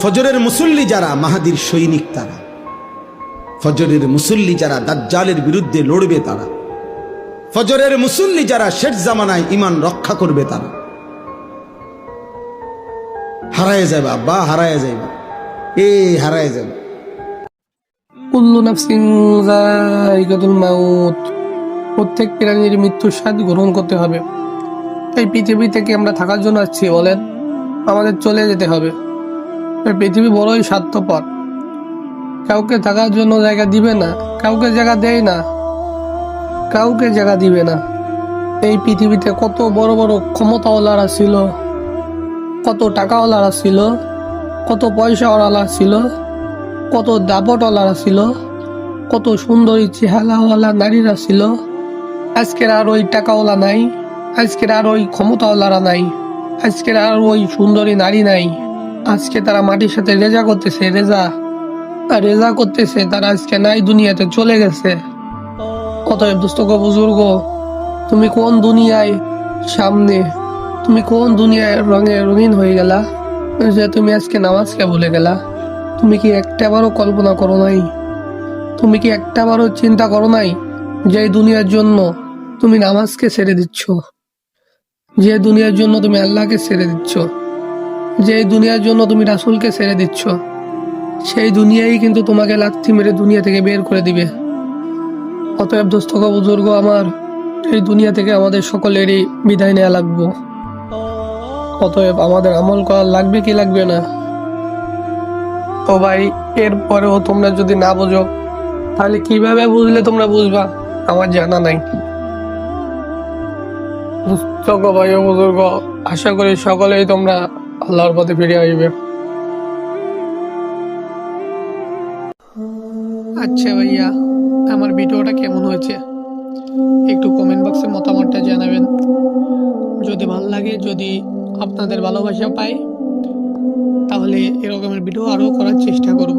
ফজরের মুসল্লি যারা, মাহাদির সৈনিক তারা। ফজরের মুসল্লি যারা, দাজ্জালের বিরুদ্ধে লড়বে তারা। ফজরের মুসল্লি যারা, শেষ জামানায় ইমান রক্ষা করবে তারা। হারায় যাবে আব্বা, হারায় যাবে এ, হারায় যাবে প্রত্যেক প্রাণীর মৃত্যুর স্বাদ গ্রহণ করতে হবে। এই পৃথিবী থেকে আমরা থাকার জন্য আসছি, বলেন। আমাদের চলে যেতে হবে। পৃথিবী বড়ই স্বার্থপর। কাউকে থাকার জন্য জায়গা দিবে না, কাউকে জায়গা দেয় না, কাউকে জায়গা দিবে না। এই পৃথিবীতে কত বড় বড় ক্ষমতাওয়ালারা ছিল, কত টাকাওয়ালারা ছিল, কত পয়সাওয়ালা ছিল, কত দাপটওয়ালারা ছিল, কত সুন্দরী চেহারাওয়ালা নারীরা ছিল। আজকের আর ওই টাকাওয়ালা নাই, আজকের আর ওই ক্ষমতাওয়ালারা নাই, আজকের আর ওই সুন্দরী নারী নাই। আজকে তারা মাটির সাথে রেজা করতেছে, রেজা। রেজা করতেছে, তারা আজকে নাই দুনিয়াতে, চলে গেছে। অতএব দুস্তক বুজুর্গ, তুমি কোন দুনিয়ায় সামনে, তুমি কোন দুনিয়ায় রঙে রঙিন হয়ে গেলা? যে তুমি আজকে নামাজকে ভুলে গেলা। তুমি কি একটাবারও কল্পনা করো নাই? তুমি কি একটাবারও চিন্তা করো নাই যে দুনিয়ার জন্য তুমি নামাজকে ছেড়ে দিচ্ছ? যে দুনিয়ার জন্য তুমি আল্লাহকে ছেড়ে দিচ্ছ? যে দুনিয়ার জন্য তুমি রাসুলকে ছেড়ে দিচ্ছ, সেই দুনিয়াই কিন্তু তোমাকে লাথি মেরে দুনিয়া থেকে বের করে দিবে। অতএব দোস্তক বুজুর্গ আমার, এই দুনিয়া থেকে আমাদের সকলেরই বিদায় নেওয়া লাগবো। অতএব আমাদের আমল করা লাগবে কি লাগবে না? তো ভাই, এরপরেও তোমরা যদি না বোঝো, তাহলে কীভাবে বুঝলে তোমরা বুঝবা? আমার জানা নাই। ভাই বুজুর্গ, আশা করি সকলেই তোমরা আল্লাহর পথে ফিরে আসবে আচ্ছা ভাইয়া, আমার ভিডিওটা কেমন হয়েছে? একটু কমেন্ট বক্সে মতামতটা জানাবেন। যদি ভালো লাগে, যদি আপনাদের ভালোবাসা পাই তাহলে এরকমের ভিডিও আরও করার চেষ্টা করব।